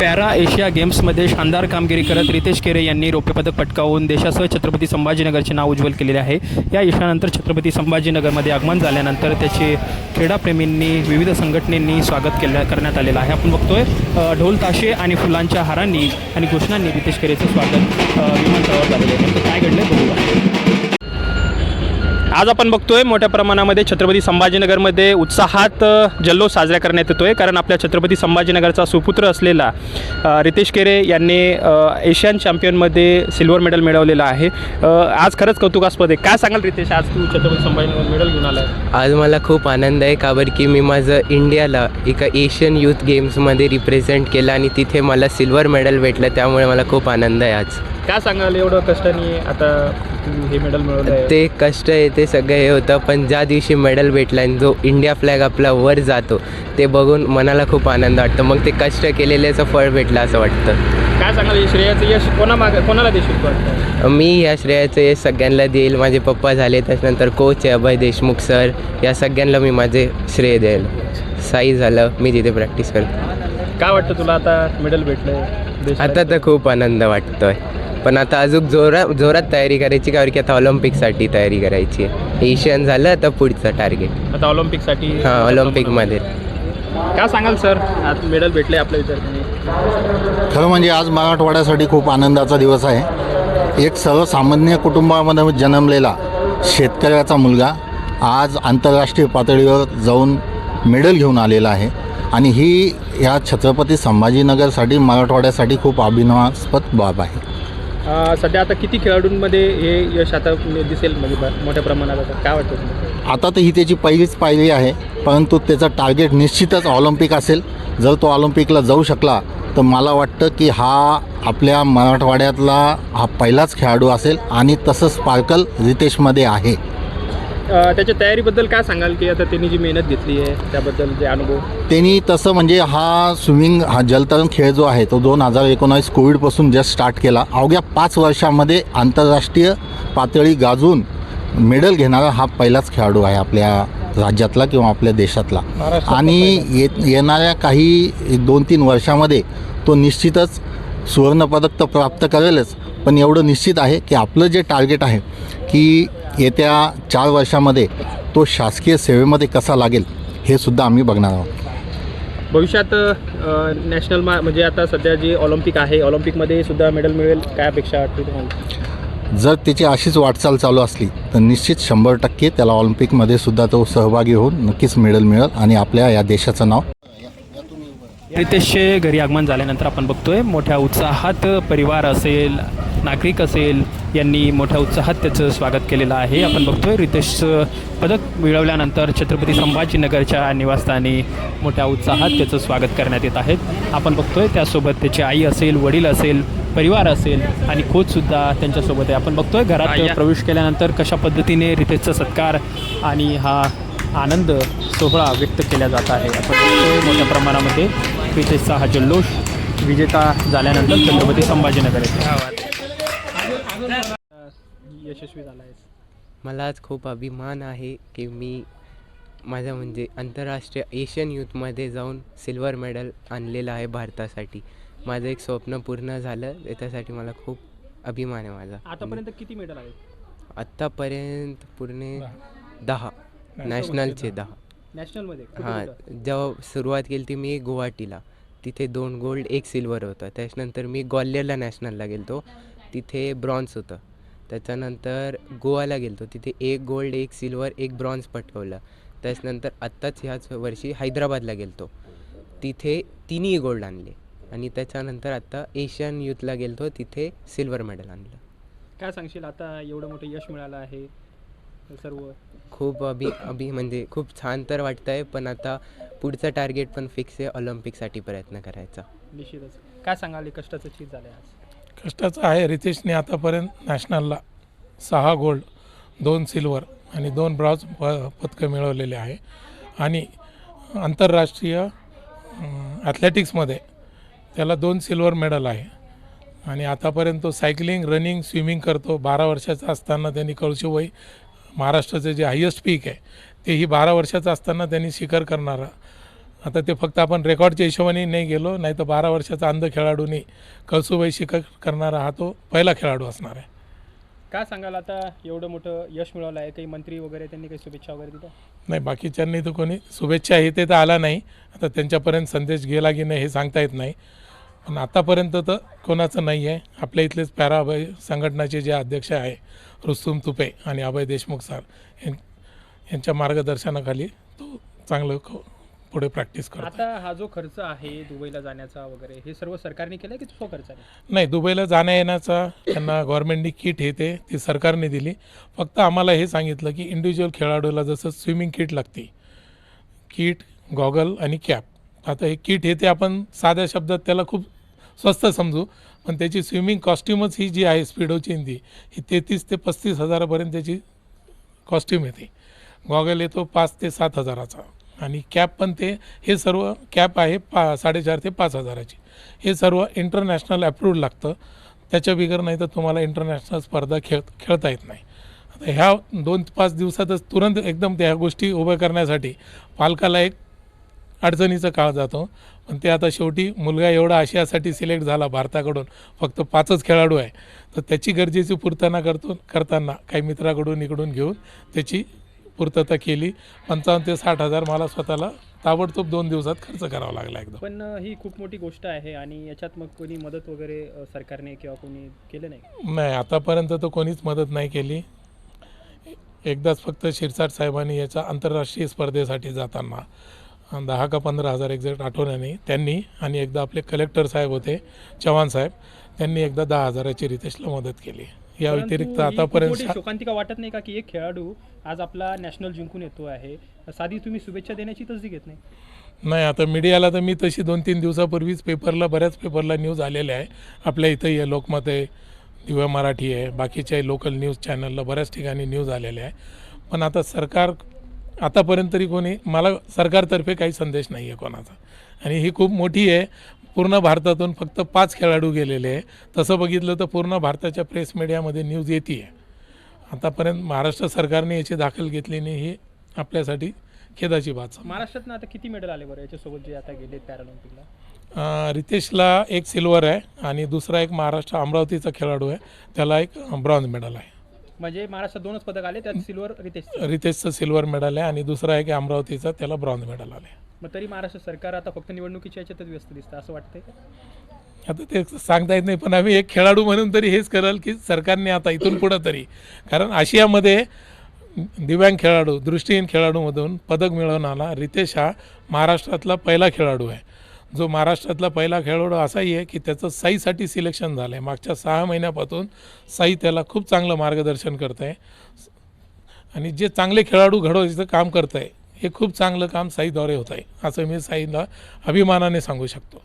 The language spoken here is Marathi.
पॅरा एशिया गेम्समध्ये शानदार कामगिरी करत रितेश केरे यांनी रौप्यपदक पटकावून देशासह छत्रपती संभाजीनगरचे नाव उज्ज्वल केलेले आहे. या यशानंतर छत्रपती संभाजीनगरमध्ये आगमन झाल्यानंतर त्याचे क्रीडाप्रेमींनी विविध संघटनेंनी स्वागत केल्या करण्यात आलेलं आहे. आपण बघतोय ढोल ताशे आणि फुलांच्या हारांनी आणि घोषणांनी रितेश केरेचं स्वागत विमानतळावर झालेलं आहे. काय घडलं बघूया. आज आपण बघतोय मोठ्या प्रमाणामध्ये छत्रपती संभाजीनगरमध्ये उत्साहात जल्लोष साजरा करण्यात येतोय. कारण आपल्या छत्रपती संभाजीनगरचा सुपुत्र असलेला रितेश केरे यांनी एशियन चॅम्पियनमध्ये सिल्वर मेडल मिळवलेलं आहे. आज खरंच कौतुकास्पद आहे. काय सांगाल रितेश आज तू छत्रपती संभाजीनगर मेडल घेऊन आलाय? आज मला खूप आनंद आहे का बरं की मी माझं इंडियाला एका एशियन यूथ गेम्समध्ये रिप्रेझेंट केलं आणि तिथे मला सिल्वर मेडल भेटलं त्यामुळे मला खूप आनंद आहे आज. काय सांगाल एवढं कष्टाने आता हे मेडल मिळवलं ते कष्ट आहे ते सगळं हे होतं पण ज्या दिवशी मेडल भेटला आणि जो इंडिया फ्लॅग आपला वर जातो ते बघून मनाला खूप आनंद वाटतं. मग ते कष्ट केलेल्याचं फळ भेटलं असं वाटतं. काय सांगाल श्रेयाचं यश कोणा माग कोणाला देशील? मी या श्रेयाचं हे सगळ्यांना देईल. माझे पप्पा झाले त्याच्यानंतर कोच आहे अभय देशमुख सर या सगळ्यांना मी माझे श्रेय देईल. साई झालं मी तिथे प्रॅक्टिस करतो. काय वाटतं तुला आता मेडल भेटलं आता तर खूप आनंद वाटतोय. पण आता अजून जोरा जोरात तयारी करायची कारण की आता ऑलिम्पिकसाठी तयारी करायची आहे. एशियन झालं तर पुढचं टार्गेट आता ऑलिम्पिकसाठी हां ऑलिम्पिकमध्ये. काय सांगाल सर? आज मेडल भेटले आपल्या विद्यार्थ्यांनी. खरं म्हणजे आज मराठवाड्यासाठी खूप आनंदाचा दिवस आहे. एक सर्वसामान्य कुटुंबामध्ये जन्मलेला शेतकऱ्याचा मुलगा आज आंतरराष्ट्रीय पातळीवर जाऊन मेडल घेऊन आलेला आहे. आणि ही या छत्रपती संभाजीनगरसाठी मराठवाड्यासाठी खूप अभिनवास्पद बाब आहे. सध्या आता किती खेळाडूंमध्ये हे यश आता दिसेल म्हणजे मोठ्या प्रमाणात आता? काय वाटतं तुम्हाला? आता तर ही त्याची पहिलीच पायरी आहे परंतु त्याचा टार्गेट निश्चितच ऑलिम्पिक असेल. जर तो ऑलिम्पिकला जाऊ शकला तर मला वाटतं की हा आपल्या मराठवाड्यातला हा पहिलाच खेळाडू असेल आणि तसं स्पार्कल रितेशमध्ये आहे. त्याच्या तयारीबद्दल काय सांगाल की आता त्यांनी जी मेहनत घेतली आहे त्याबद्दल जे अनुभव? त्यांनी तसं म्हणजे हा स्विमिंग हा जलतरण खेळ जो आहे तो दोन हजार एकोणावीस कोविडपासून जस्ट स्टार्ट केला. अवघ्या पाच वर्षामध्ये आंतरराष्ट्रीय पातळी गाजून मेडल घेणारा हा पहिलाच खेळाडू आहे आपल्या राज्यातला किंवा आपल्या देशातला. आणि ये येणाऱ्या काही दोन तीन वर्षामध्ये तो निश्चितच सुवर्णपदक तर प्राप्त करेलच. पण एवढं निश्चित आहे की आपलं जे टार्गेट आहे की येत्या चार वर्षामध्ये तो शासकीय सेवेमध्ये कसा लागेल हे सुद्धा आम्ही बघणार आहोत. भविष्यात नॅशनल मा म्हणजे आता सध्या जे ऑलिम्पिक आहे ऑलिम्पिकमध्ये सुद्धा मेडल मिळेल काय अपेक्षा वाटते तुम्हाला? जर त्याची अशीच वाटचाल चालू असली तर निश्चित शंभर टक्के त्याला ऑलिम्पिकमध्ये सुद्धा तो सहभागी होऊन नक्कीच मेडल मिळेल आणि आपल्या या देशाचं नाव. रितेशचे घरी आगमन झाल्यानंतर आपण बघतोय मोठ्या उत्साहात परिवार असेल नागरिक असेल यांनी मोठ्या उत्साहात त्याचं स्वागत केलेलं आहे. आपण बघतोय रितेशचं पदक मिळवल्यानंतर छत्रपती संभाजीनगरच्या निवासस्थानी मोठ्या उत्साहात त्याचं स्वागत करण्यात येत आहेत आपण बघतोय त्यासोबत त्याची आई असेल वडील असेल परिवार असेल आणि कोचसुद्धा त्यांच्यासोबत आहे. आपण बघतोय घरात प्रवेश केल्यानंतर कशा पद्धतीने रितेशचा सत्कार आणि हा आनंद सोहळा व्यक्त केला जात आहे. आपण बघतोय मोठ्या प्रमाणामध्ये रितेशचा हा जल्लोष विजेता झाल्यानंतर छत्रपती संभाजीनगर येथे यशस्वी झाला आहे. मला आज खूप अभिमान आहे की मी माझ्या म्हणजे आंतरराष्ट्रीय एशियन यूथमध्ये जाऊन सिल्वर मेडल आणलेलं आहे भारतासाठी. माझं एक स्वप्न पूर्ण झालं त्याच्यासाठी मला खूप अभिमान आहे माझा. आतापर्यंत किती मेडल आहेत? आत्तापर्यंत पूर्ण दहा. नॅशनलचे दहा. नॅशनलमध्ये कुठे हां कुठं? जेव्हा सुरुवात केली ती मी गुवाहाटीला. तिथे दोन गोल्ड एक सिल्वर होतं. त्याच्यानंतर मी ग्वाल्हेरला नॅशनलला गेलतो. तिथे ब्रॉन्झ होतं. त्याच्यानंतर गोवाला गेलतो. तिथे एक गोल्ड एक सिल्वर एक ब्रॉन्झ पटकवलं. त्याच्यानंतर आत्ताच ह्याच वर्षी हैदराबादला गेलतो. तिथे तिन्ही गोल्ड आणले. आणि त्याच्यानंतर आत्ता एशियन यूथला गेलतो. तिथे सिल्वर मेडल आणलं. काय सांगशील? आता एवढं मोठं यश मिळालं आहे सर्व. खूप अभि अभि म्हणजे खूप छान तर वाटतं आहे पण आता पुढचं टार्गेट पण फिक्स आहे. ऑलिम्पिकसाठी प्रयत्न करायचा. निश्चितच. काय सांगाल? कष्टाचं चीज झालं आज. कष्टाचं आहे रितेशने आतापर्यंत नॅशनलला सहा गोल्ड दोन सिल्वर आणि दोन ब्रॉज प पदकं मिळवलेले आहे. आणि आंतरराष्ट्रीय ॲथलेटिक्समध्ये त्याला दोन सिल्वर मेडल आहे. आणि आतापर्यंत तो सायकलिंग रनिंग स्विमिंग करतो. बारा वर्षाचा असताना त्यांनी कळशुवई महाराष्ट्राचे जे हायेस्ट पीक आहे तेही बारा वर्षाचं असताना त्यांनी शिखर करणारा आता ते फक्त आपण रेकॉर्डच्या हिशोबाने नाही गेलो नाही तर बारा वर्षाचा अंध खेळाडूनी कळसुबाई शिखर करणारा हा तो पहिला खेळाडू असणार आहे. काय सांगाल आता एवढं मोठं यश मिळवलं आहे? काही मंत्री वगैरे त्यांनी काही शुभेच्छा वगैरे दिल्या? नाही बाकीच्यांनी तर कोणी शुभेच्छा हे ते तर आला नाही. आता त्यांच्यापर्यंत संदेश गेला की नाही हे सांगता येत नाही. पण आतापर्यंत तर कोणाचं नाही आहे. आपल्या इथलेच पॅरा अभय संघटनाचे जे अध्यक्ष आहे रुस्तुम तुपे आणि अभय देशमुख सर यांच्या मार्गदर्शनाखाली तो चांगलं पुढे प्रॅक्टिस करतो आता हा जो खर्च आहे दुबईला जाण्याचा वगैरे हे सर्व सरकारने केलं की तो खर्च आहे? नाही दुबईला जाण्या येण्याचा त्यांना गव्हर्नमेंटनी किट येते ती सरकारने दिली. फक्त आम्हाला हे सांगितलं की इंडिव्हिज्युअल खेळाडूला जसं स्विमिंग किट लागते किट गॉगल आणि कॅप आता हे किट हे ते आपण साध्या शब्दात त्याला खूप स्वस्त समजू पण त्याची स्विमिंग कॉस्ट्युमच ही जी आहे स्पीडोची ती ही तेहतीस ते पस्तीस हजारापर्यंत त्याची कॉस्ट्युम येते. गॉगल येतो पाच ते सात हजाराचा. आणि कॅप पण ते हे सर्व कॅप आहे पा साडेचार ते पाच हजाराची. हे सर्व इंटरनॅशनल अप्रूव्ड लागतं. त्याच्या बिगर नाही तर तुम्हाला इंटरनॅशनल स्पर्धा खेळ खेळता येत नाही. आता ह्या दोन पाच दिवसातच तुरंत एकदम त्या गोष्टी उभ्या करण्यासाठी पालकाला एक अडचणीचं काळ जातो. पण ते आता शेवटी मुलगा एवढा आशियासाठी सिलेक्ट झाला भारताकडून फक्त पाचच खेळाडू आहे. तर त्याची गरजेची पूर्तता करतो करताना काही मित्राकडून इकडून घेऊन त्याची पूर्तता केली. पंचावन्न ते साठ हजार मला स्वतःला ताबडतोब दोन दिवसात खर्च करावा लागला एकदम. पण ही खूप मोठी गोष्ट आहे आणि याच्यात मग कोणी मदत वगैरे सरकारने किंवा कोणी केलं नाही? नाही आतापर्यंत तर कोणीच मदत नाही केली. एकदाच फक्त शिरसाट साहेबांनी याच्या आंतरराष्ट्रीय स्पर्धेसाठी जाताना दहा का पंधरा हजार एक्झॅक्ट आठवण्याने त्यांनी आणि एकदा आपले कलेक्टर साहेब होते चव्हाण साहेब त्यांनी एकदा दहा हजाराची रितेशला मदत केली. या व्यतिरिक्त आतापर्यंत शोकांतिका वाटत नाही का की एक खेळाडू आज आपला नॅशनल जिंकून येतो आहे? साधी तुम्ही शुभेच्छा देण्याची तसदी घेत नाही. नाही आता मीडियाला तर मी तशी दोन तीन दिवसापूर्वीच पेपरला बऱ्याच पेपरला न्यूज आलेल्या आहे. आपल्या इथंही आहे लोकमत आहे दिव्य मराठी आहे बाकीच्या लोकल न्यूज चॅनलला बऱ्याच ठिकाणी न्यूज आलेल्या आहे. पण आता सरकार आतापर्यंत तरी कोणी मला सरकारतर्फे काही संदेश नाही आहे कोणाचा. आणि ही खूप मोठी आहे. पूर्ण भारतातून फक्त पाच खेळाडू गेलेले आहे. तसं बघितलं तर पूर्ण भारताच्या प्रेस मीडियामध्ये न्यूज येते आहे आतापर्यंत महाराष्ट्र सरकारने याची दाखल घेतली नाही ही आपल्यासाठी खेदाची बात. महाराष्ट्रातनं आता किती मेडल आले बरं याच्यासोबत जे आता गेले पॅरालिम्पिकला? रितेशला एक सिल्वर आहे आणि दुसरा एक महाराष्ट्र अमरावतीचा खेळाडू आहे. त्याला एक ब्रॉन्झ मेडल आहे. म्हणजे महाराष्ट्रात दोनच पदक आले त्यात सिल्वर रितेश रितेशचं सिल्वर मेडल आहे आणि दुसरा एक अमरावतीचा त्याला ब्रॉन्झ मेडल आले मग तरी महाराष्ट्र सरकार आता फक्त निवडणुकीच्या याच्यातच व्यस्त दिसतं असं वाटतंय? आता ते सांगता येत नाही पण आम्ही एक खेळाडू म्हणून तरी हेच कराल की सरकारने आता इथून पुढं तरी. कारण आशियामध्ये दिव्यांग खेळाडू दृष्टीहीन खेळाडूमधून पदक मिळवणारा रितेश हा महाराष्ट्रातला पहिला खेळाडू आहे. जो महाराष्ट्रातला पहिला खेळाडू असाही आहे की त्याचं साईसाठी सिलेक्शन झालं आहे मागच्या सहा महिन्यापासून साई त्याला खूप चांगलं मार्गदर्शन करत आहे आणि जे चांगले खेळाडू घडवायचं काम करत आहे हे खूप चांगलं काम साईद्वारे होत आहे. असं मी साईला अभिमानाने सांगू शकतो.